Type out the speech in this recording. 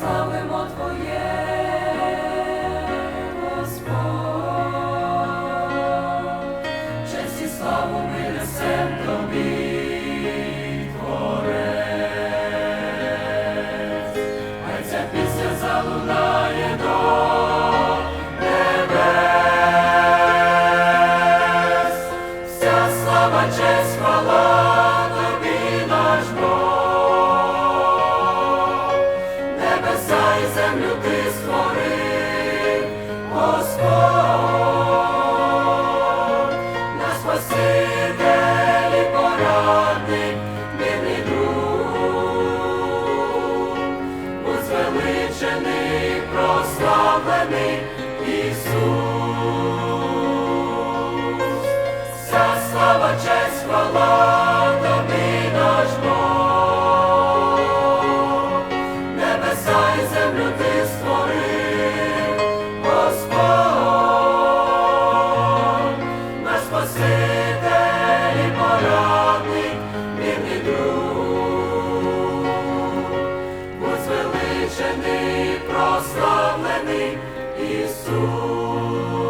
прославимо Твою. Ісус, вся слава честь хвала, наш Бог, землю ти створив, Господь, наш Спаситель і порадник, вірний друг, будь звеличений, просто. Ісус.